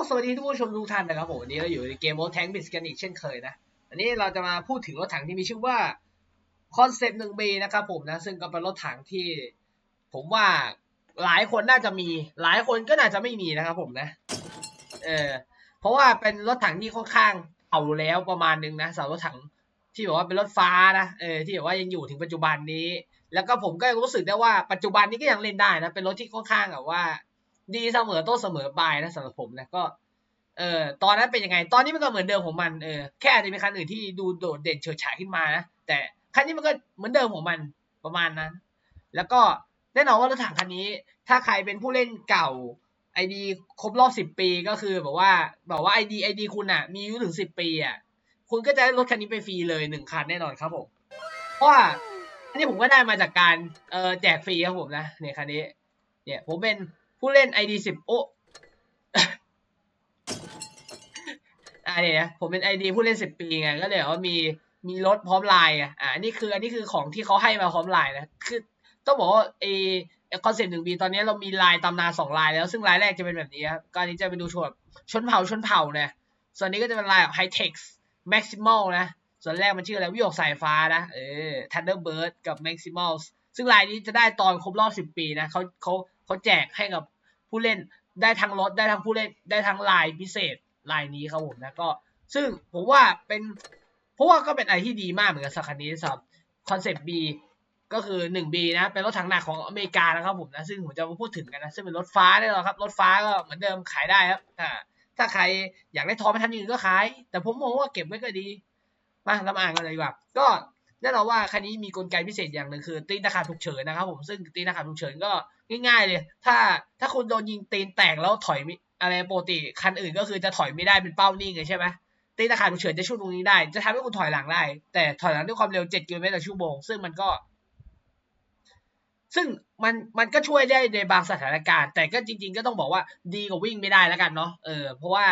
ก็สวัสดีทุกผู้ชมทุกท่านนะครับผมวันนี้เราอยู่ในเกมโ r แทงบิสกันอีกเช่นเคยนะอันนี้เราจะมาพูดถึงรถถังที่มีชื่อว่าคอนเซปต์หนึ่งบีนะครับผมนะซึ่งก็เป็นรถถังที่ ผมว่าหลายคนน่าจะมี หลายคนก็น่าจะไม่มีนะครับผมนะเออเพราะว่าเป็นรถถังที่ค่อนข้างเอาแล้วประมาณนึงนะสำหรับรถถังที่บอกว่าเป็นรถฟ้านะเออที่แบบว่ายังอยู่ถึงปัจจุบันนี้ แล้วก็ผมก็รู้สึกได้ว่าปัจจุบันนี้ก็ยังเล่นได้นะเป็นรถที่ค่อนข้างแบบว่า ดีเสมอต้นเสมอปลายนะสำหรับผมนะก็เออตอนนั้นเป็นยังไง ตอนนี้มันก็เหมือนเดิมของมันเออแค่อาจจะมีคันอื่นที่ดูโดดเด่นเฉิดฉายขึ้นมานะแต่คันนี้มันก็เหมือนเดิมของมันประมาณนั้น แล้วก็แน่นอนว่ารถถังคันนี้ ถ้าใครเป็นผู้เล่นเก่าไอดีครบรอบสิบปีก็คือแบบว่าแบบว่าไอดีไอดีคุณอะ มีอายุถึงสิบปีอะคุณก็จะได้รถคันนี้ไปฟรีเลยหนึ่งคันแน่นอนครับผมเพราะว่าอันนี้ผมก็ได้มาจากการเออแจกฟรีครับผมนะเนี่ยคันนี้ เนี่ยผมเป็น ผู้เล่น ID สิบโอ้อ่าเนี่ยนะผมเป็น ID ผู้เล่นสิบปีไงก็เลยว่ามีมีรถพร้อมลายอะอ่านนี้คืออันนี้คือของที่เขาให้มาพร้อมลายนะคือต้องบอกว่าเอคอนเซ็ปต์หนึ่งปีตอนนี้เรามีลายตำนานสองลายแล้ว ซึ่งลายแรกจะเป็นแบบนี้ครับก็อันนี้จะไปดูชนชนเผ่าชนเผ่าเนี่ยส่วนนี้ก็จะเป็นลายแบบไฮเทคแม็กซิมอลนะ ส่วนแรกมันชื่ออะไรวิวออกสายฟ้านะเออ Thunderbird กับ Maximal ซึ่งลายนี้จะได้ตอนครบรอบสิบปีนะเขาเขา เขาแจกให้กับผู้เล่นได้ทั้งรถได้ทั้งผู้เล่นได้ทั้งลายพิเศษลายนี้ครับผมนะก็ ซึ่งผมว่าเป็นเพราะว่าก็เป็นอะไรที่ดีมากเหมือนกันสักคันนี้สำหรับคอนเซปต์ B ก็คือ 1B นะ เป็นรถถังหนักของอเมริกานะครับผมนะ ซึ่งผมจะมาพูดถึงกันนะ ซึ่งเป็นรถฟ้าแน่นอนครับ รถฟ้าก็เหมือนเดิมขายได้ครับถ้าถ้าใครอยากได้ทองไปทำอย่างอื่นก็ขาย แต่ผมมองว่าเก็บไว้ก็ดี มาเรามาอ่านกันเลยดีกว่า ก็ แน่นอนว่าคันนี้มีกลไกพิเศษอย่างหนึ่งคือตีนตะขาบฉุกเฉินนะครับผมซึ่งตีนตะขาบฉุกเฉินก็ง่าย ๆ เลย ถ้าถ้าคุณโดนยิงตีนแตกแล้วถอยอะไรปกติคันอื่นก็คือจะถอยไม่ได้เป็นเป้านิ่งเลยใช่ไหมตีนตะขาบฉุกเฉินจะช่วยตรงนี้ได้ จะทำให้คุณถอยหลังได้ แต่ถอยหลังด้วยความเร็ว7กิโลเมตรต่อชั่วโมงซึ่งมันก็ ซึ่งมันมันก็ช่วยได้ในบางสถานการณ์ แต่ก็จริง ๆ ก็ต้องบอกว่าดีกว่าวิ่งไม่ได้แล้วกันเนาะเออเพราะว่า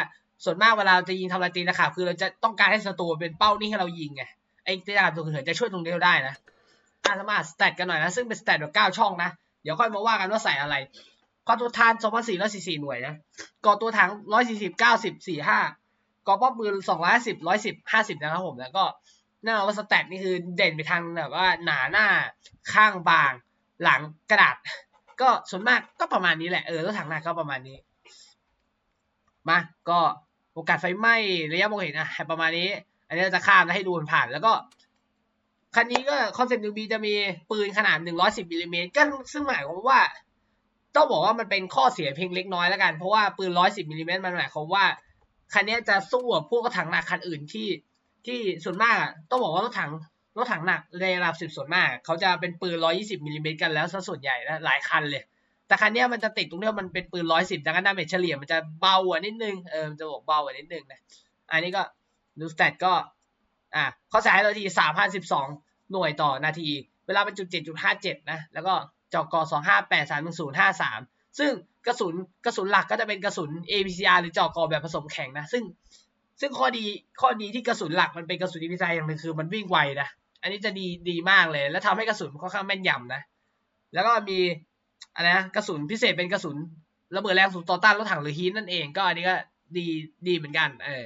ส่วนมากเวลาจะยิงทำลายตีนตะขาบคือเราจะต้องการให้ศัตรูเป็นเป้านิ่งให้เรายิงไง ไอ้ตีนตะขาบฉุกเฉินจะช่วยตรงนี้ได้นะอะสมาสแตทกันหน่อยนะ ซึ่งเป็นสแตทแบบเก้าช่องนะ เดี๋ยวค่อยมาว่ากันว่าใส่อะไรควาตัวทาน2,444หน่วยนะก่อตัวถัง140 90 45ก่อป้อมปืน210 110 50นะครับผมแล้วก็แน่นอนว่าสแตทนี่คือเด่นไปทางแบบว่าหนาหน้าข้างบาง หลังกระดาษ ก็ส่วนมากก็ประมาณนี้แหละเออรถถังหนักก็ประมาณนี้ มาก็โอกาสไฟไหม้ระยะมองเห็นอะประมาณนี้ อันนี้จะข้ามแล้วให้ดูผ่านแล้วก็คันนี้ก็คอนเซ็ปต์หนึ่งบีจะมีปืนขนาด 110มิลลิเมตรก็ซึ่งหมายความว่า ต้องบอกว่ามันเป็นข้อเสียเพียงเล็กน้อยแล้วกัน เพราะว่าปืน 110มิลลิเมตรมันหมายความว่า คันนี้จะสู้กับพวกรถถังหนักคันอื่นที่ที่ส่วนมากอะต้องบอกว่ารถถังรถถังหนักในระดับสิบส่วนมาก เขาจะเป็นปืน 120มิลลิเมตรกันแล้วซะส่วนใหญ่นะหลายคันเลย แต่คันนี้มันจะติดตรงที่ว่ามันเป็นปืน 110ดังนั้นดาเมจเฉลี่ยมันจะเบากว่านิดนึงเออจะบอกเบากว่านิดนึงนะอันนี้ก็ ดูสแตทก็อะเขาใช้ให้เราที3,012หน่วยต่อนาที เวลาเป็นจุด7.57นะ แล้วก็จอกอ2583053ซึ่งกระสุนกระสุนหลักก็จะเป็นกระสุน APCR หรือจอกอแบบผสมแข็งนะ ซึ่งซึ่งข้อดีข้อดีที่กระสุนหลักมันเป็นกระสุน APCR อย่างหนึ่งคือมันวิ่งไวนะ อันนี้จะดีดีมากเลย แล้วทำให้กระสุนค่อนข้างแม่นยำนะ แล้วก็มีอะไรนะกระสุนพิเศษเป็นกระสุนระเบิดแรงสูงต่อต้านรถถังหรือฮีทนั่นเอง ก็อันนี้ก็ดีดีเหมือนกัน เออ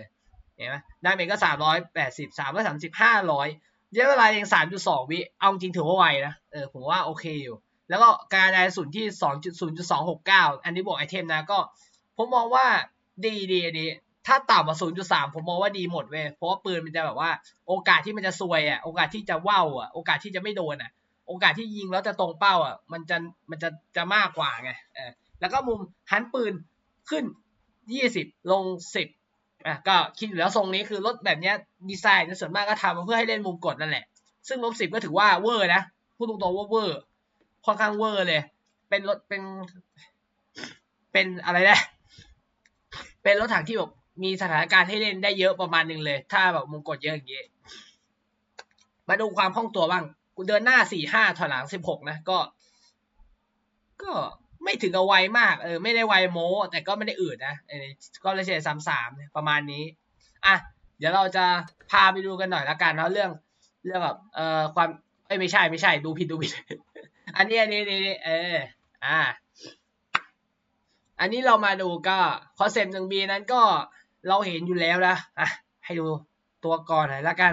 เห็นไหมดาเมก็สามร้อยแปดสิบสามร้อยสามสิบห้าร้อยเยอะเวลาเองสามจุดสองวิ เอาจริงถือว่าไวนะ เออผมว่าโอเคอยู่ แล้วก็การกระจายศูนย์ที่สองจุดศูนย์จุดสองหกเก้าอันนี้บวกไอเทมนะก็ ผมมองว่าดีดีอันนี้ถ้าต่ำกว่าศูนย์จุดสามผมมองว่าดีหมดเว้ยเพราะว่าปืนมันจะแบบว่า โอกาสที่มันจะซวยอะโอกาสที่จะว่าวอะโอกาสที่จะไม่โดนอะ โอกาสที่ยิงแล้วจะตรงเป้าอะมันจะมันจะจะมากกว่าไงเออแล้วก็มุมหันปืนขึ้นยี่สิบลงสิบ อะก็คิดอยู่แล้วทรงนี้คือรถแบบเนี้ยดีไซน์ในส่วนมากก็ทำมาเพื่อให้เล่นมุมกดนั่นแหละ ซึ่งลบสิบก็ถือว่าเวอร์นะพูดตรงๆว่าเวอร์ค่อนข้างเวอร์เลย เป็นรถเป็น เป็นอะไรนะเป็นรถถังที่แบบมีสถานการณ์ให้เล่นได้เยอะประมาณหนึงเลย ถ้าแบบมุมกดเยอะอย่างเงี้ยมาดูความคล่องตัวบ้างกูเดินหน้าสี่ห้าถอยหลังสิบหกนะก็ ก็ ไม่ถึงกับไวมากเออไม่ได้ไวโมแต่ก็ไม่ได้อืดนะเออก็เลยเฉลี่ยสามสามประมาณนี้อะเดี๋ยวเราจะพาไปดูกันหน่อยละกันเนาะเรื่องเรื่องแบบเอ่อความเอ้ยไม่ใช่ไม่ใช่ดูผิดดูผิด อันนี้อันนี้นี่เอออ่า อันนี้เรามาดูก็คอนเซปต์หนึ่งบีนั้นก็เราเห็นอยู่แล้วนะอะให้ดูตัวก่อนหน่อยละกัน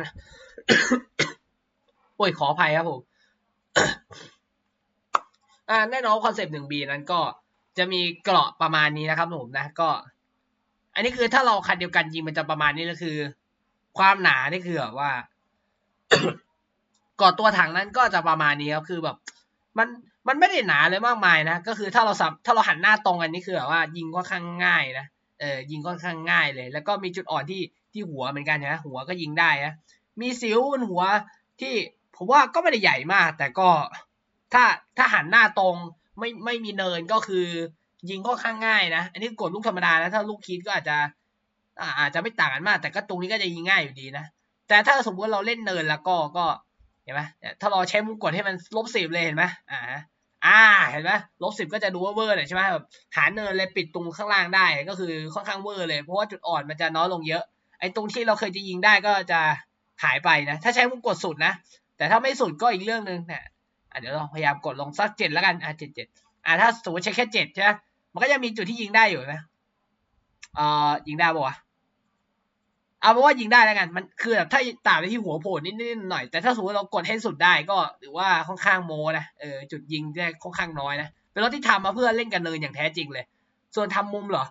โอ้ยขออภัยครับผม แน่นอนคอนเซปต์หนึ่งบีนั้นก็จะมีเกราะประมาณนี้นะครับผมนะก็ อันนี้คือถ้าเราคันเดียวกันยิงมันจะประมาณนี้ก็คือ ความหนานี่คือแบบว่าก่อตัวถังนั้นก็จะประมาณนี้ครับคือแบบ มันมันไม่ได้หนาเลยมากมายนะก็คือถ้าเราสับถ้าเราหันหน้าตรงกันนี่คือแบบว่า ยิงค่อนข้างง่ายนะเออยิงค่อนข้างง่ายเลย แล้วก็มีจุดอ่อนที่ที่หัวเหมือนกันนะหัวก็ยิงได้นะมีสิวบนหัวที่ผมว่าก็ไม่ได้ใหญ่มาก แต่ก็ ถ้าถ้าหันหน้าตรงไม่ไม่มีเนินก็คือ ยิงค่อนข้างง่ายนะ อันนี้กดลูกธรรมดานะถ้าลูกคิดก็อาจจะอาจจะไม่ต่างกันมาก แต่ก็ตรงนี้ก็จะยิงง่ายอยู่ดีนะ แต่ถ้าสมมติเราเล่นเนินแล้วก็ก็เห็นไหมถ้าเราใช้มุมกดให้มันลบสิบเลยเห็นไหมอ่าอ่าเห็นไหมลบสิบก็จะดูว่าเวอร์หน่อยใช่ไหมแบบหาเนินเลยปิดตรงข้างล่างได้ก็คือค่อนข้างเวอร์เลยเพราะว่าจุดอ่อนมันจะน้อยลงเยอะ ไอ้ตรงที่เราเคยจะยิงได้ก็จะหายไปนะ ถ้าใช้มุมกดสุดนะ แต่ถ้าไม่สุดก็อีกเรื่องหนึ่งเนี่ยอะ เดี๋ยวเราพยายามกดลงสักเจ็ดแล้วกันอะเจ็ดเจ็ดอะถ้าสมมติใช้แค่เจ็ดใช่ไหมมันก็จะมีจุดที่ยิงได้อยู่นะเอ่อยิงได้ปะวะเอาเป็นว่ายิงได้แล้วกัน มันคือแบบถ้าตาไปที่หัวโผล่นิดๆหน่อย แต่ถ้าสมมติเรากดให้สุดได้ก็ถือว่าค่อนข้างโมนะเออจุดยิงได้ค่อนข้างน้อยนะเป็นรถที่ทำมาเพื่อเล่นกันเนินอย่างแท้จริงเลย ส่วนทำมุมเหรอ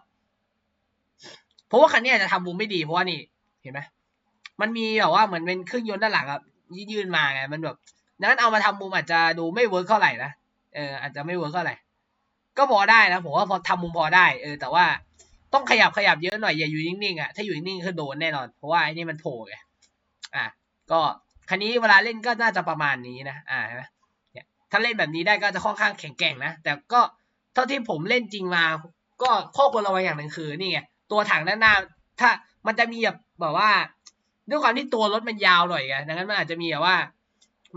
เพราะว่าคันนี้อาจจะทำมุมไม่ดีเพราะว่านี่เห็นไหมมันมีแบบว่าเหมือนเป็นเครื่องยนต์ด้านหลังแบบยื่นมาไงมันแบบ ดังนั้นเอามาทำมุมอาจจะดูไม่เวิร์กเท่าไหร่นะเอออาจจะไม่เวิร์กเท่าไหร่ก็พอได้นะผมว่าพอทำมุมพอได้เออแต่ว่าต้องขยับขยับเยอะหน่อยอย่าอยู่นิ่งๆอะถ้าอยู่นิ่งๆคือโดนแน่นอนเพราะว่าไอ้นี่มันโผล่ไงอะก็คันนี้เวลาเล่นก็น่าจะประมาณนี้นะอ่านะเนี่ยถ้าเล่นแบบนี้ได้ก็จะค่อนข้างแข็งแกร่งนะแต่ก็เท่าที่ผมเล่นจริงมา ก็ข้อควรระวังอย่างหนึ่งคือนี่ไงตัวถังด้านหน้า ถ้ามันจะมีแบบแบบว่า ด้วยความที่ตัวรถมันยาวหน่อยไงดังนั้นมันอาจจะมีแบบว่า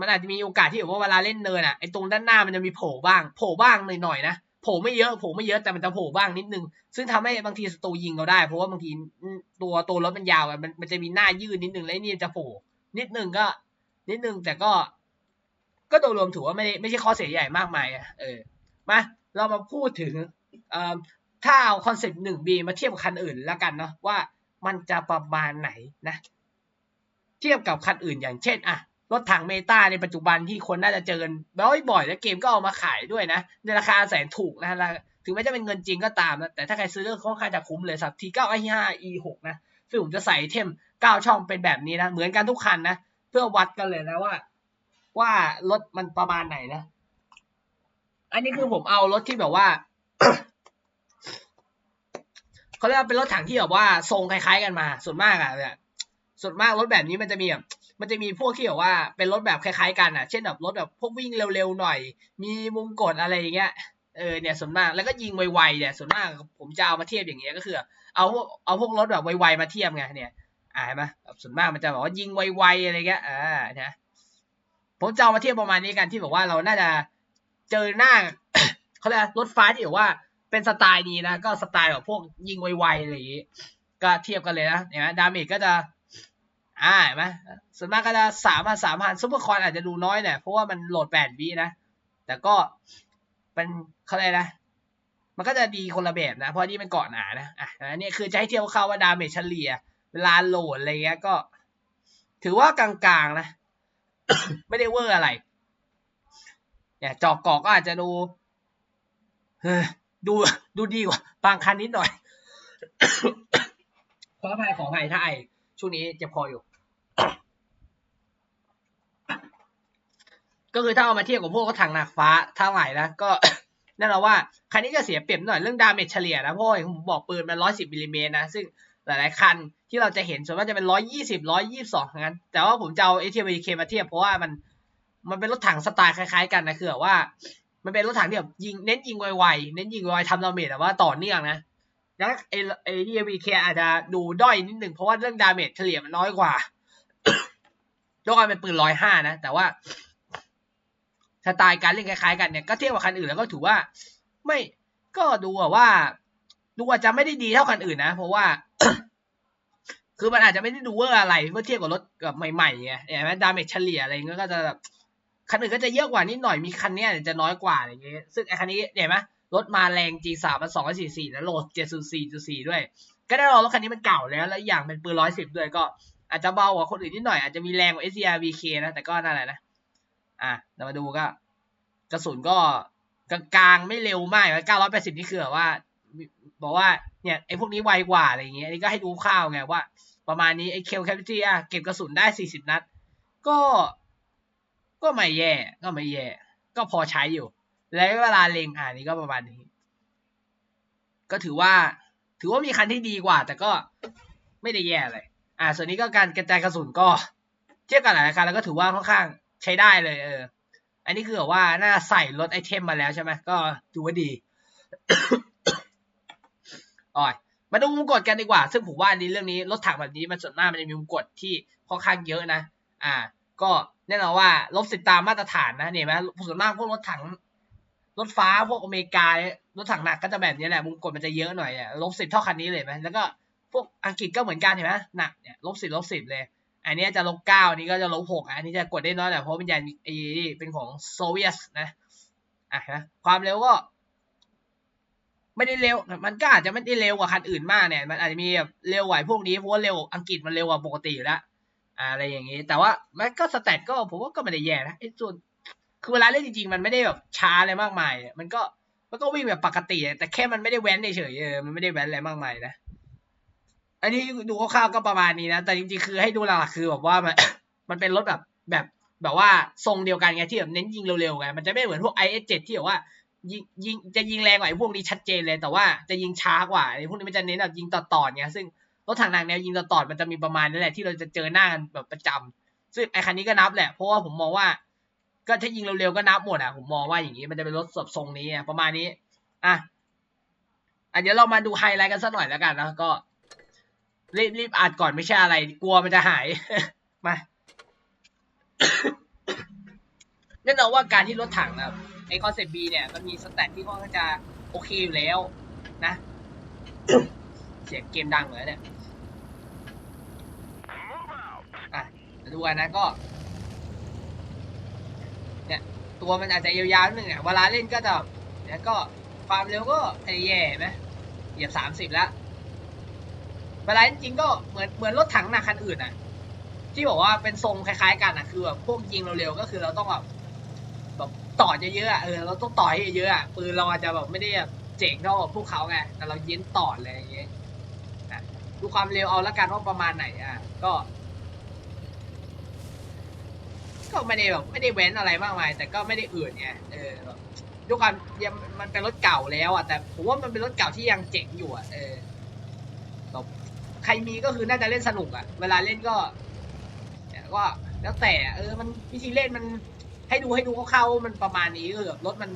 มันอาจจะมีโอกาสที่แบบว่าเวลาเล่นเนินอะไอ้ตรงด้านหน้ามันจะมีโผล่บ้างโผล่บ้างหน่อยๆนะโผล่ไม่เยอะโผล่ไม่เยอะแต่มันจะโผล่บ้างนิดนึง ซึ่งทำให้บางทีศัตรูยิงเราได้ เพราะว่าบางทีตัวตัวรถมันยาวมันมันจะมีหน้ายืดนิดนึงแล้วนี่จะโผล่นิดนึงก็ นิดนึงแต่ก็ ก็โดยรวมถือว่าไม่ได้ไม่ใช่ข้อเสียใหญ่มากมายอะเออมาเรามาพูดถึงอ่อถ้าเอาคอนเซ็ปต์หนึ่งบีมาเทียบกับคันอื่นแล้วกันเนาะว่ามันจะประมาณไหนนะ เทียบกับคันอื่นอย่างเช่น อะ รถถังเมตาในปัจจุบันที่คนน่าจะเจอกันบ่อยๆแล้วเกมก็เอามาขายด้วยนะ ในราคาแสนถูกนะถึงแม้จะเป็นเงินจริงก็ตามนะ แต่ถ้าใครซื้อก็ค่อนข้างจะคุ้มเลยสักที9 i 5 e 6 นะ ซึ่งผมจะใส่เทม 9 ช่องเป็นแบบนี้นะ เหมือนกันทุกคันนะ เพื่อวัดกันเลยนะว่า ว่ารถมันประมาณไหนนะ อันนี้คือผมเอารถที่แบบว่าเขาเรียกว่าเป็นรถถังที่แบบว่าทรงคล้ายๆกันมา ส่วนมากอะเนี่ยส่วนมากรถแบบนี้มันจะมีแบบ มันจะมีพวกที่แบบว่าเป็นรถแบบคล้ายๆกันอะ เช่นแบบรถแบบพวกวิ่งเร็วๆหน่อย มีมุมกดอะไรอย่างเงี้ย เออเนี่ยส่วนมากแล้วก็ยิงไวๆเนี่ยส่วนมากผมจะเอามาเทียบอย่างเงี้ยก็คือ เอาพวกเอาพวกรถแบบไวๆมาเทียบไงเนี่ยอ่าเห็นไหมส่วนมากมันจะบอกว่ายิงไวๆอะไรเงี้ยอ่านะผมจะเอามาเทียบประมาณนี้กันที่บอกว่าเราน่าจะเจอหน้าเขาเรียกรถฟ้าที่แบบว่าเป็นสไตล์นี้นะ ก็สไตล์แบบพวกยิงไวๆอะไรอย่างงี้ก็เทียบกันเลยนะเนี่ยดาเมจก็จะ อ่าเห็นไหมส่วนมากก็จะสามพันสามพันซุปเปอร์คอนอาจจะดูน้อยหน่อยเพราะว่ามันโหลดแปดวินะ แต่ก็เป็นเขาเรียกนะ มันก็จะดีคนละแบบนะ เพราะนี่มันเกาะหนานะ อะอันนี้คือจะให้เทียบเข้าว่าดาเมจเฉลี่ย เวลาโหลดอะไรเงี้ยก็ ถือว่ากลางๆนะ ไม่ได้เวอร์อะไร เนี่ยจอกเกาะก็อาจจะดูดูดูดีกว่าบางคันนิดหน่อยขออภัยขออภัยถ้าไอช่วงนี้เจ็บคออยู่ ก็คือถ้าเอามาเทียบกับพวกรถถังหนักฟ้าเท่าไหร่นะก็แน่นอนว่าคันนี้จะเสียเปรียบหน่อยเรื่องดาเมจเฉลี่ยนะเพราะอย่างผมบอกปืนมันร้อยสิบมิลลิเมตรนะซึ่งหลายๆคันที่เราจะเห็นส่วนมากจะเป็นร้อยยี่สิบร้อยยี่สิบสองงั้น แต่ว่าผมจะเอาเอทีวีเคมาเทียบเพราะว่ามันมันเป็นรถถังสไตล์คล้ายๆกันนะคือแบบว่า มันเป็นรถถังที่แบบยิงเน้นยิงไวๆเน้นยิงไวๆทำดาเมจแต่ว่าต่อเนื่องนะแล้วไอไอทีวีเคอาจจะดูด้อยนิดหนึ่งเพราะว่าเรื่องดาเมจเฉลี่ยมันน้อยกว่าด้วยความเป็นปืนร้อยห้านะ แต่ว่า สไตล์การเล่นคล้ายๆ กันเนี่ยก็เทียบกับคันอื่นแล้วก็ถือว่า ไม่ก็ดูว่าดูอาจจะไม่ได้ดีเท่าคันอื่นนะ เพราะว่า คือมันอาจจะไม่ได้ดูเวอร์อะไรเมื่อเทียบกับรถแบบใหม่ๆไงเห็นไหมดาเมจเฉลี่ยอะไรเงี้ยก็จะคันอื่นก็จะเยอะกว่านิดหน่อยมีคันเนี้ยจะน้อยกว่าอะไรเงี้ยซึ่งไอ้คันนี้เห็นไหมรถมาแรง G3 มัน244นะโหลด704.4ด้วย ก็ได้รอรถคันนี้มันเก่าแล้ว แล้วอย่างเป็นปืน110ด้วยก็อาจจะเบากว่าคนอื่นนิดหน่อยอาจจะมีแรงกว่า SCR VK นะแต่ก็นั่นแหละนะ อะเรามาดูก็ กระสุนก็กลางๆไม่เร็วมาก980นี่คือแบบว่า บอกว่าเนี่ยไอ้พวกนี้ไวกว่าอะไรอย่างเงี้ยอันนี้ก็ให้ดูคร่าวไงว่า ประมาณนี้ไอ้เคลแคปิตี้อะเก็บกระสุนได้40นัด ก็ ก็ไม่แย่ก็ไม่แย่ ก็พอใช้อยู่ แล้วเวลาเล็งอ่านี่ก็ประมาณนี้ ก็ถือว่า ถือว่ามีคันที่ดีกว่า แต่ก็ไม่ได้แย่เลย อ่า ส่วนนี้ก็การกระจายกระสุนก็ เทียบกับหลายคันแล้วก็ถือว่าค่อนข้าง ใช้ได้เลย เออ อันนี้คือแบบว่าน่าใส่รถไอเทมมาแล้วใช่ไหมก็ถือว่าดีอ่อยมาดูมุมกดกันดีกว่า ซึ่งผมว่าอันเรื่องนี้รถถังแบบนี้มันส่วนมากมันจะมีมุมกดที่ค่อนข้างเยอะนะ อ่า ก็แน่นอนว่าลบสิตามมาตรฐานนะเนี่ยไหมส่วนมากพวกรถถัง รถฟ้าพวกอเมริการถถังหนักก็จะแบบนี้แหละมุมกดมันจะเยอะหน่อยอะลบสิบเท่าคันนี้เลยไหมแล้วก็พวกอังกฤษก็เหมือนกันเห็นไหมหนักเนี่ยลบสิบลบสิบเลย อันนี้จะลบเก้าอันนี้ก็จะลบหกอันนี้จะกดได้น้อยหน่อยเพราะมันยันไอ้เป็นของโซเวียตนะอะนะความเร็วก็ ไม่ได้เร็ว มันก็อาจจะไม่ได้เร็วกว่าคันอื่นมากเนี่ย มันอาจจะมีแบบเร็วกว่าพวกนี้เพราะว่าเร็วอังกฤษมันเร็วกว่าปกติอยู่แล้วอะไรอย่างนี้ แต่ว่ามันก็สแตทก็ผมว่าก็ไม่ได้แย่นะไอ้ส่วนคือเวลาเล่นจริงๆ มันไม่ได้แบบช้าอะไรมากมาย มันก็มันก็วิ่งแบบปกติ แต่แค่มันไม่ได้แว้นเฉยๆเออมันไม่ได้แว้นอะไรมากมายนะ อันนี้ดูคร่าวๆก็ประมาณนี้นะ แต่จริงๆ คือให้ดูหลักๆคือแบบว่ามัน มันเป็นรถแบบแบบแบบว่าทรงเดียวกันไงที่แบบเน้นยิงเร็วๆไงมันจะไม่เหมือนพวก IS7 ที่แบบว่ายิงยิงจะยิงแรงกว่าไอ้พวกนี้ชัดเจนเลย แต่ว่าจะยิงช้ากว่าไอ้พวกนี้มันจะเน้นแบบยิงต่อๆไงซึ่งรถถังหนักแนวยิงต่อๆมันจะมีประมาณนั่นแหละที่เราจะเจอหน้ากันแบบประจำซึ่งไอ้คันนี้ก็นับแหละเพราะว่าผมมองว่า ก็ถ้ายิงเร็วๆก็นับหมดอะผมมองว่าอย่างนี้มันจะเป็นรถสดทรงนี้อะประมาณนี้อะอะเดี๋ยวเรามาดูไฮไลท์กันสักหน่อยแล้วกันนะก็ รีบรีบอ่านก่อนไม่ใช่อะไร กลัวมันจะหาย มาแน่นอนว่าการที่รถถังนะครับไอคอนเซปต์ B เนี่ยมันมีสแตทที่ค่อนข้างจะโอเคอยู่แล้ว นะ เสียงเกมดังเลยเนี่ยอะดูกันนะก็ เนี่ยตัวมันอาจจะยาวๆนิดนึงเนี่ยเวลาเล่นก็จะเนี่ยก็ความเร็วก็ไม่ได้แย่ไหมเหยียบสามสิบแล้ว เวลาจริงๆก็เหมือนเหมือนรถถังหนักคันอื่นอะ ที่บอกว่าเป็นทรงคล้ายๆกันอะคือแบบพวกยิงเร็วๆก็คือเราต้องแบบแบบต่อเยอะๆอะเออเราต้องต่อให้เยอะๆอะปืนเราอาจจะแบบไม่ได้แบบเจ๋งเท่าพวกเขาไงแต่เราเย็นต่อเลยอย่างเงี้ยดูความเร็วเอาละกันว่าประมาณไหนอะก็ก็ไม่ได้แบบไม่ได้เว้นอะไรมากมาย แต่ก็ไม่ได้อื่นไงเออด้วยความยังมันเป็นรถเก่าแล้วอะแต่ผมว่ามันเป็นรถเก่าที่ยังเจ๋งอยู่อะเออแบบ รมีก็คือน่าจะเล่นสนุกอะเวลาเล่นก็ก็แล้วแต่เออมันวิธีเล่นมันให้ดูให้ดูคร่าๆมันประมาณนี้คือแบบรถมัน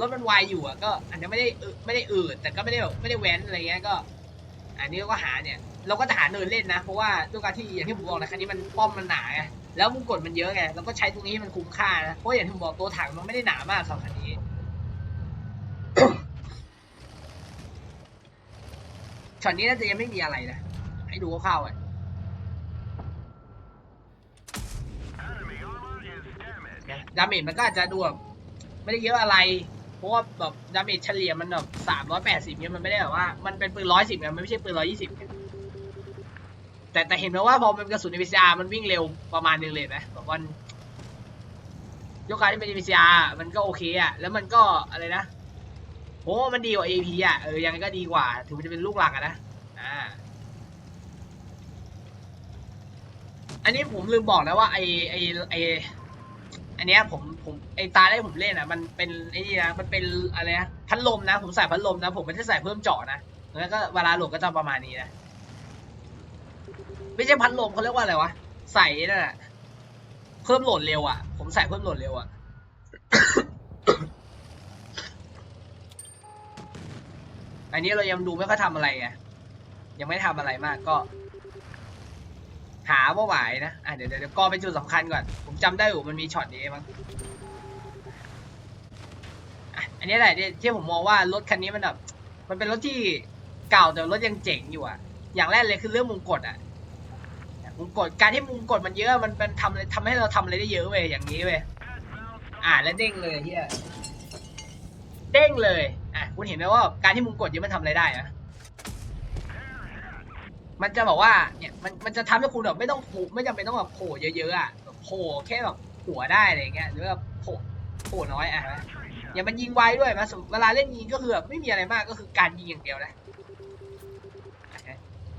รถมันไวอยู่อะก็อาจจะไม่ได้ไม่ได้อืดแต่ก็ไม่ได้แบบไม่ได้แว้นอะไรเงี้ยก็ อันนี้ก็หาเนี่ย เราก็จะหาเนินเล่นนะเพราะว่าด้วยการที่อย่างที่ผมบอกนะคันนี้มันป้อมมันหนาไงแล้วมุมกดมันเยอะไงเราก็ใช้ตรงนี้มันคุ้มค่านะเพราะอย่างที่ผมบอกตัวถังมันไม่ได้หนามากสำหรับคันนี้ช็อตนี้น่าจะยังไม่มีอะไรนะ ให้ดูคร่าวๆอะดาเมจมันก็อาจจะดูแบบไม่ได้เยอะอะไร เพราะว่าแบบดาเมจเฉลี่ยมันแบบสามร้อยแปดสิบเนี่ยมันไม่ได้แบบว่า มันเป็นปืนร้อยสิบไงมันไม่ใช่ปืนร้อยยี่สิบแต่แต่เห็นไหมว่าพอมันเป็นกระสุน NPCR มันวิ่งเร็วประมาณนึงเลยไหมแบบว่ายกการที่เป็น NPCR มันก็โอเคอะ แล้วมันก็อะไรนะโอ้มันดีกว่า AP อะ เออยังไงก็ดีกว่า ถึงมันจะเป็นลูกหลักอะนะ อ่า อันนี้ผมลืมบอกนะว่าไอไอไออันเนี้ยผมผมไอตาได้ผมเล่นอะ มันเป็นไอ้นี่นะมันเป็นอะไรนะพัดลมนะ ผมใส่พัดลมนะ ผมไม่ได้ใส่เพิ่มเจาะนะแล้วก็เวลาโหลดก็จะประมาณนี้นะไม่ใช่พัดลมเขาเรียกว่าอะไรวะใส่นั่นแหละเพิ่มโหลดเร็วอะ ผมใส่เพิ่มโหลดเร็วอะอันนี้เรายังดูไม่ค่อยทำอะไรไงยังไม่ทำอะไรมากก็ หาว่าไหวนะอะเดี๋ยวเดี๋ยวก็เป็นจุดสำคัญก่อน ผมจำได้อยู่มันมีช็อตนี้มั้งอันนี้แหละที่ที่ผมมองว่ารถคันนี้มันแบบมันเป็นรถที่เก่าแต่รถยังเจ๋งอยู่อะ อย่างแรกเลยคือเรื่องมุมกดอะมุมกดการที่มุมกดมันเยอะมันเป็นทำอะไรทำให้เราทำอะไรได้เยอะเว้ยอย่างนี้เว้ยอ่าแล้วเด้งเลยเฮียเด้งเลยอะคุณเห็นไหมว่าการที่มุงกดเยอะมันทำอะไรได้อะ มันจะบอกว่าเนี่ยมันมันจะทำให้คุณแบบไม่ต้องโผล่ไม่จำเป็นต้องแบบโผล่เยอะๆอะแบบโผล่แค่แบบหัวได้อะไรเงี้ยหรือว่าโผล่โผล่น้อยอะนไหมอย่ามันยิงไวด้วยมาเวลาเล่นยิงก็คือแบบไม่มีอะไรมากก็คือการยิงอย่างเดียวนะ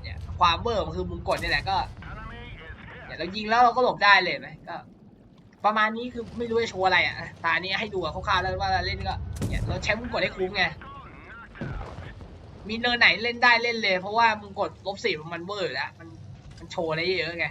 เนี่ยความเวอร์มันคือมุงกดนี่แหละก็เนี่ยเรายิงแล้วเราก็หลบได้เลยไหมก็ ประมาณนี้คือไม่รู้จะโชว์อะไรอะตานี้ให้ดูอะคร่าวๆแล้วว่าเล่นก็เนี่ยเราใช้มุงกดให้คุ้มไง มีเนินไหนเล่นได้เล่นเลย เพราะว่ามึงกดลบสี่มันเวอร์อยู่แล้วมันมันโชว์ได้เยอะไง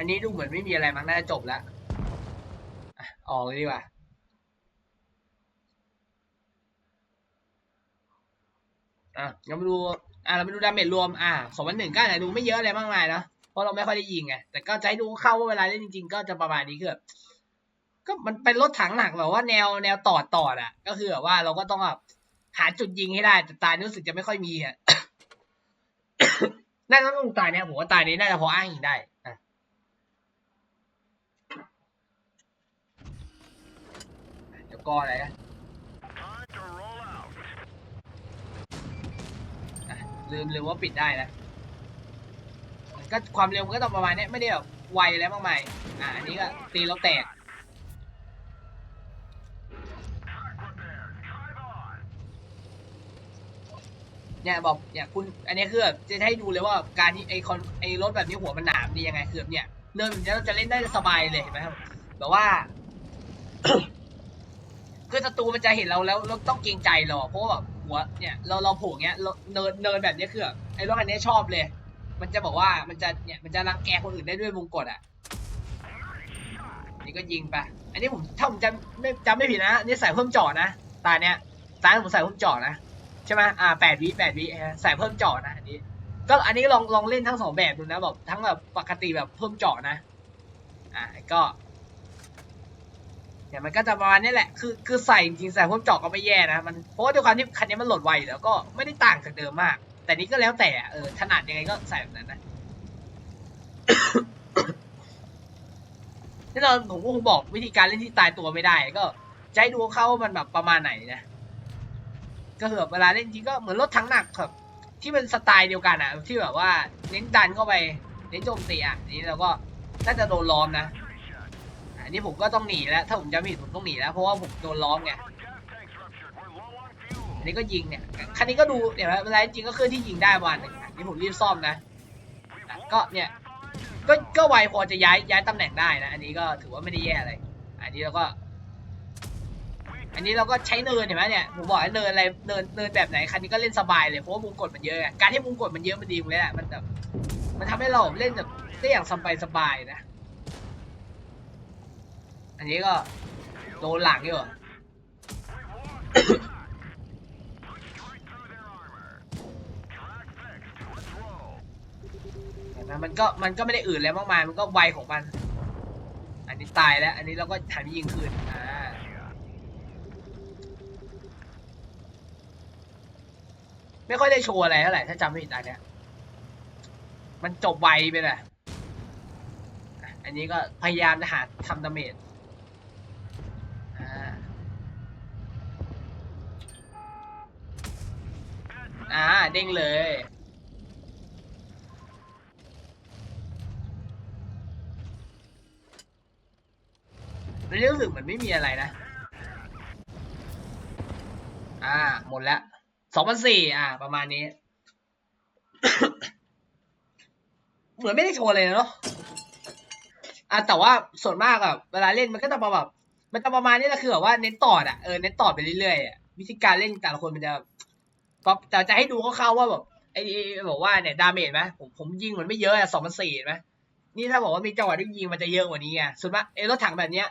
อันนี้ดูเหมือนไม่มีอะไรมั้งน่าจะจบแล้วออกเลยดีกว่าอะเรามาดูอะเรามาดูดาเมจรวมอะสองพันหนึ่งก็อาจจะดูไม่เยอะอะไรมากมายเนะเพราะเราไม่ค่อยได้ยิงไงแต่ก็ให้ดูเข้าว่าเวลาเล่นจริง ๆ ก็จะประมาณนี้คือแบบก็มันเป็นรถถังหนักแบบว่าแนวแนวต่อต่ออะ ก็คือแบบว่าเราก็ต้องแบบหาจุดยิงให้ได้แต่ตานี่รู้สึกจะไม่ค่อยมีอะน่าจะต้องตายเนี่ยผมว่าตายนี้น่าจะพออ้างอิงได้ ออะไรลืมลืมว่าปิดได้นะมันก็ความเร็วมันก็ต้องประมาณนี้ไม่ได้แบบไวอะไรมากมายอะอันนี้ก็ตีแล้วแตกเนี่ยบอกเนี่ยคุณอันนี้คือแบบจะให้ดูเลยว่าการที่ไอคอนไอรถแบบนี้หัวมันหนามดียังไงคือเนี่ยเนินมันจะจะเล่นได้สบายเลยเห็นไหมครับแบบว่า คือศัตรูมันจะเห็นเราแล้วเราต้องเกรงใจเราอเพราะว่าแบบหัวเนี่ยเราเราโผล่เงี้ยเราเนินเนินแบบนี้คือไอ้รถคันนี้ชอบเลย มันจะบอกว่ามันจะเนี่ยมันจะรังแกคนอื่นได้ด้วยวงกดอะนี่ก็ยิงไปอันนี้ผมถ้าผมจำไม่จำไม่ผิดนะนี่ใส่เพิ่มจาะนะตาเนี้ยตาผมใส่เพิ่มจาะนะใช่ไหมอ่าแปดวิแปดวิใส่เพิ่มจาะนะอันนี้ ก็อันนี้ลองลองเล่นทั้งสองแบบดูนะแบบทั้งแบบปกติแบบเพิ่มจาะนะอ่าก็ เนี่ยมันก็จะประมาณนี้แหละ คือคือใส่จริงใส่พวกเจาะก็ไม่แย่นะ มันเพราะว่าด้วยความที่คันนี้มันโหลดไวแล้วก็ไม่ได้ต่างจากเดิมมาก แต่นี้ก็แล้วแต่เออถนัดยังไงก็ใส่แบบนั้นนะแน่นอนผมก็คงบอกวิธีการเล่นที่ตายตัวไม่ได้ ก็ให้ดูเข้าว่ามันแบบประมาณไหนนะก็คือบเวลาเล่นจริงก็เหมือนรถทั้งหนักครับ ที่เป็นสไตล์เดียวกันอะที่แบบว่าเน้นดันเข้าไปเน้นโจมตีอะนี้เราก็น่าจะโดนล้อมนะ นนี้ผมก็ต้องหนีแล้ว ถ้าผมจำไม่ผิดผมต้องหนีแล้ว เพราะว่าผมโดนล้อมไง อันนี้ก็ยิงเนี่ย คันนี้ก็ดูเนี่ยเวลาจริงก็เคลื่อนที่ยิงได้วันหนึ่งอันนี้ผมรีบซ่อมนะ ก็เนี่ย ก็ก็ไวพอจะย้ายย้ายตำแหน่งได้นะ อันนี้ก็ถือว่าไม่ได้แย่อะไร อันนี้เราก็ อันนี้เราก็ใช้เนินเห็นไหมเนี่ย ผมบอกให้เนินอะไร เนินเนินแบบไหน คันนี้ก็เล่นสบายเลยเพราะว่ามุมกดมันเยอะไงการที่มุมกดมันเยอะมันดีตรงนี้แหละ มันแบบ มันทำให้เราเล่นแบบได้อย่างสบายสบายๆนะ อันนี้ก็โดนหลังอยู่มันก็มันก็ไม่ได้อื่นแล้วมากมายมันก็ไวของมัน อันนี้ตายแล้ว อันนี้เราก็หันไปยิงคืนอ่าไม่ค่อยได้โชว์อะไรเท่าไหร่ถ้าจำไม่ผิดอันเนี้ยมันจบไวไปเลยอันนี้ก็พยายามจะหาทำดาเมจ อ่า เด้งเลย มันรู้สึกเหมือนไม่มีอะไรนะ อ่า หมดแล้วสองพันสี่อ่า ประมาณนี้ เหมือนไม่ได้โชว์เลยเนาะอะแต่ว่าส่วนมากอะเวลาเล่นมันก็จะมาแบบมันจะประมาณนี้แหละคือแบบว่าเน้นต่ออะเออเน้นต่อไปเรื่อยๆอะวิธีการเล่นแต่ละคนมันจะ ก็แต่จะให้ดูคร่าๆว่าแบบไอ้บอกว่าเนี่ยดาเมจไหมผมผมยิงมันไม่เยอะอะสองพันสี่ไหมนี่ถ้าบอกว่ามีจังหวะที่ยิงมันจะเยอะกว่านี้ไงส่วนมากไอ้รถถังแบบเนี้ย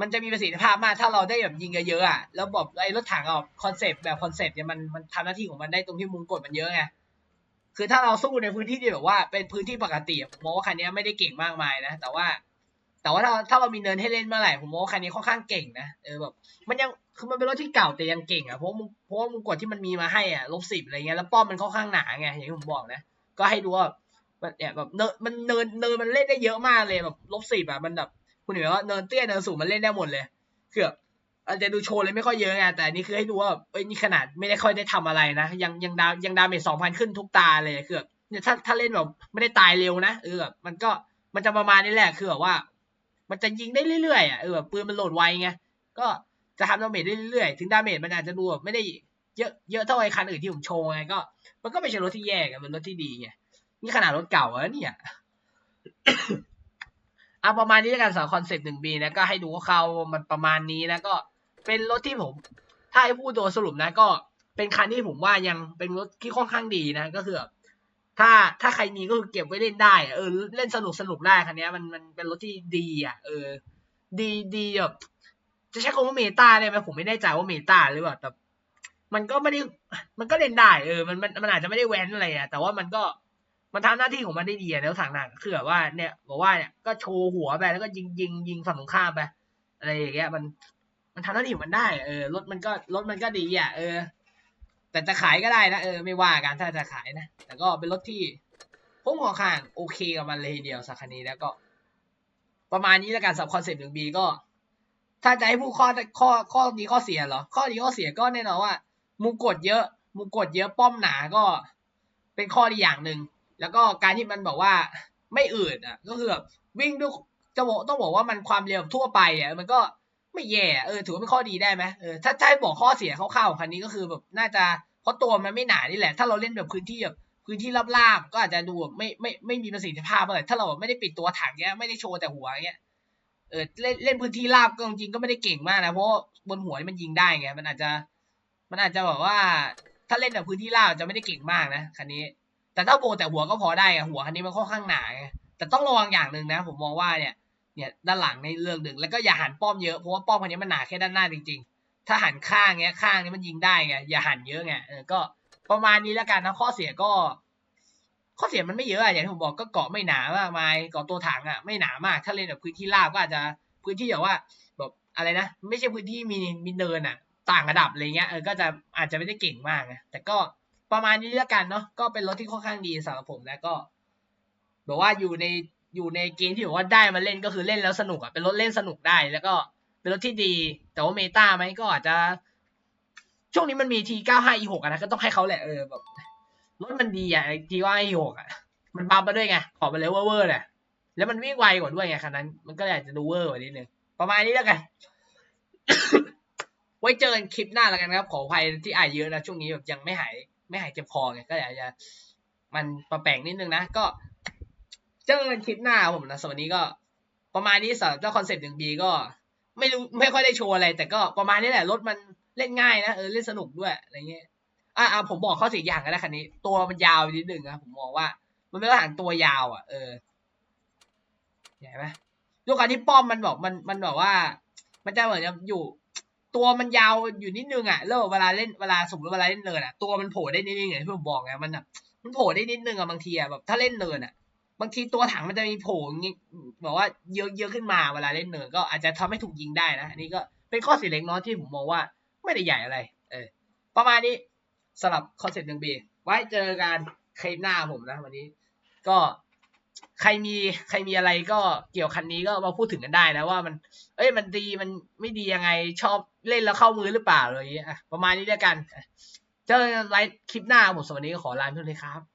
มันจะมีประสิทธิภาพมากถ้าเราได้แบบยิงเยอะๆอะแล้วบอกไอ้รถถังอะคอนเซปต์แบบคอนเซปต์เนี่ยมันมันทำหน้าที่ของมันได้ตรงที่มุมกดมันเยอะไงคือถ้าเราสู้ในพื้นที่ที่แบบว่าเป็นพื้นที่ปกติผมมองว่าคันนี้ไม่ได้เก่งมากมายนะแต่ว่า แต่ว่าถ้าถ้าเรามีเนินให้เล่นเมื่อไหร่ผมมองว่าคันนี้ค่อนข้างเก่งนะเออแบบมันยังคือมันเป็นรถที่เก่าแต่ยังเก่งอะเพราะมึงเพราะว่ามึงกดที่มันมีมาให้อะลบสิบอะไรเงี้ยแล้วป้อมมันค่อนข้างหนาไงอย่างที่ผมบอกนะก็ให้ดูว่ามันเนี่ยแบบเนินมันเนินเนินมันเล่นได้เยอะมากเลยแบบลบสิบอะมันแบบคุณเห็นไหมว่าเนินเตี้ยเนินสูงมันเล่นได้หมดเลยคือแบบอาจจะดูโชว์เลยไม่ค่อยเยอะไงแต่นี่คือให้ดูว่าเอ้ยนี่ขนาดไม่ได้ค่อยได้ทำอะไรนะ ยังยังดาวยังดาเมจสองพันขึ้นทุกตาเลยคือแบบเนี่ยถ้าถ้าเล่นแบบไม่ได้ตายเร็วนะเออแบบมันก็มันจะประมาณนี้แหละคือแบบว่า มันจะยิงได้เรื่อยๆอะเออแบบปืนมันโหลดไวไงก็จะทำดาเมจได้เรื่อยๆ ถึงดาเมจมันอาจจะดูแบบไม่ได้เยอะเยอะเท่าไอ้คันอื่นที่ผมโชว์ไงก็ มันก็ไม่ใช่รถที่แย่กันเป็นรถที่ดีไงนี่ขนาดรถเก่าแล้วเนี่ยเอาประมาณนี้แล้วกันสำหรับคอนเซ็ปต์หนึ่งบีนะก็ให้ดูว่าเขามันประมาณนี้นะก็เป็นรถที่ผม ถ้าให้พูดโดยสรุปนะ ก็เป็นคันที่ผมว่ายังเป็นรถที่ค่อนข้างดีนะ ก็คือแบบ ถ้าถ้าใครมีก็คือเก็บไว้เล่นได้เออเล่นสนุกสนุกได้คันนี้มันมันเป็นรถที่ดีอะเออ ดีดีแบบจะใช้คำว่าเมตาได้ไหมผมไม่แน่ใจว่าเมตาหรือเปล่าแต่มันก็ไม่ได้มันก็เล่นได้เออมันมันมันอาจจะไม่ได้แว้นอะไรอะแต่ว่ามันก็มันทำหน้าที่ของมันได้ดีแล้วถังหนักคือแบบว่าเนี่ยบอกว่าเนี่ยก็โชว์หัวไปแล้วก็ยิงยิงยิงฝั่งตรงข้ามไปอะไรอย่างเงี้ยมันมันทำหน้าที่ของมันได้ เออรถมันก็รถมันก็ดีอะเออ แต่จะขายก็ได้นะเออไม่ว่ากันถ้าจะขายนะ แต่ก็เป็นรถที่ผมหัวข้างโอเคกับมันเลยทีเดียวสักคันนี้แล้วก็ ประมาณนี้แล้วกันสำหรับคอนเซ็ปต์หนึ่งบีก็ ถ้าจะให้พูดข้อข้อข้อดีข้อเสียเหรอ ข้อดีข้อเสียก็แน่นอนว่า มุมกดเยอะ มุมกดเยอะป้อมหนาก็เป็นข้อดีอย่างหนึ่งแล้วก็การที่มันบอกว่าไม่อืดอะ ก็คือแบบวิ่งด้วยจะบอกต้องบอกว่ามันความเร็วทั่วไปอะมันก็ ไม่แย่เออถือว่าเป็นข้อดีได้ไหมเออถ้าให้บอกข้อเสียคร่าวๆของคันนี้ก็คือแบบน่าจะเพราะตัวมันไม่หนานี่แหละ ถ้าเราเล่นแบบพื้นที่แบบพื้นที่ราบๆก็อาจจะดูแบบไม่ไม่ไม่มีประสิทธิภาพเลยถ้าเราไม่ได้ปิดตัวถังเนี้ยไม่ได้โชว์แต่หัวเงี้ยเออเล่นเล่นพื้นที่ราบก็จริงก็ไม่ได้เก่งมากนะเพราะบนหัวนี่มันยิงได้ไงมันอาจจะ มันอาจจะแบบว่า ถ้าเล่นแบบพื้นที่ราบจะไม่ได้เก่งมากนะคันนี้ แต่ถ้าโบแต่หัวก็พอได้ไงหัวคันนี้มันค่อนข้างหนาไงแต่ต้องระวังอย่างหนึ่งนะ ผมมองว่าเนี่ย เนี่ยด้านหลังในเรื่องหนึ่งแล้วก็อย่าหันป้อมเยอะเพราะว่าป้อมคันนี้มันหนาแค่ด้านหน้าจริงๆ ถ้าหันข้างเงี้ยข้างนี้มันยิงได้ไงอย่าหันเยอะไงเออก็ประมาณนี้แล้วกันนะข้อเสียก็ ข้อเสียมันไม่เยอะอะอย่างที่ผมบอกก็เกาะไม่หนามากมายเกาะตัวถังอะไม่หนามาก ถ้าเล่นแบบพื้นที่ราบก็อาจจะพื้นที่แบบว่าแบบอะไรนะไม่ใช่พื้นที่มีมีเนินอะต่างระดับอะไรเงี้ยเออก็จะอาจจะไม่ได้เก่งมากนะแต่ก็ประมาณนี้แล้วกันเนาะก็เป็นรถที่ค่อนข้างดีสำหรับผมแล้วก็แบบว่าอยู่ใน อยู่ในเกมที่แบบว่าได้มาเล่นก็คือเล่นแล้วสนุกอะเป็นรถเล่นสนุกได้แล้วก็เป็นรถที่ดี แต่ว่าเมตาไหมก็อาจจะ ช่วงนี้มันมีทีเก้าห้าอีหกอะนะก็ต้องให้เขาแหละเออแบบรถมันดีอะทีเก้าอีหกอะ มันบัมมาด้วยไงขอไปเลยเวอร์เลยแล้วมันวิ่งไวกว่าด้วยไงคันนั้น มันก็เลยอาจจะดูเวอร์กว่านิดนึงประมาณนี้แล้วกันไว้เจอกันคลิปหน้าแล้วกันครับ ขออภัยที่อ่านเยอะนะช่วงนี้แบบยังไม่หายไม่หายเจ็บคอไงก็อยากจะมันประแปลงนิดนึงนะก็ เจอกันคลิปหน้าผมนะสวัสดีก็ประมาณนี้สำหรับเจ้าคอนเซ็ปต์หนึ่งบีก็ ไม่รู้ไม่ค่อยได้โชว์อะไร แต่ก็ประมาณนี้แหละรถมันเล่นง่ายนะเออเล่นสนุกด้วยอะไรเงี้ยอะอะผมบอกข้อเสียอย่างกันนะคันนี้ ตัวมันยาวนิดนึงนะผมมองว่า มันเป็นรถถังตัวยาวอะเออเห็นไหมด้วยการที่ป้อมมันบอกมันมันบอกว่า มันจะเหมือนอยู่ ตัวมันยาวอยู่นิดนึงอะแล้วเวลาเล่นเวลาสมมติเวลาเล่นเนินอะตัวมันโผล่ได้นิดนึงอย่างที่ผมบอกไงมันอะมันโผล่ได้นิดนึงอะบางทีอะแบบถ้าเล่นเนินอะ บางทีตัวถังมันจะมีโผล่งี้บอกว่าเยอะเยอะขึ้นมาเวลาเล่นเนินก็อาจจะทำให้ถูกยิงได้นะอันนี้ก็เป็นข้อเสียเล็กน้อยที่ผมมองว่าไม่ได้ใหญ่อะไร เออ ประมาณนี้สำหรับคอนเซ็ปต์หนึ่งบีไว้เจอกันคลิปหน้าผมนะ วันนี้ก็ใครมีใครมีอะไรก็เกี่ยวคันนี้ก็มาพูดถึงกันได้นะว่ามัน เอ้ยมันดีมันไม่ดียังไงชอบเล่นแล้วเข้ามือหรือเปล่าอะไรอย่างเงี้ยประมาณนี้แล้วกัน เจอไลฟ์คลิปหน้าผมสวัสดีก็ขอลาไปเลยครับ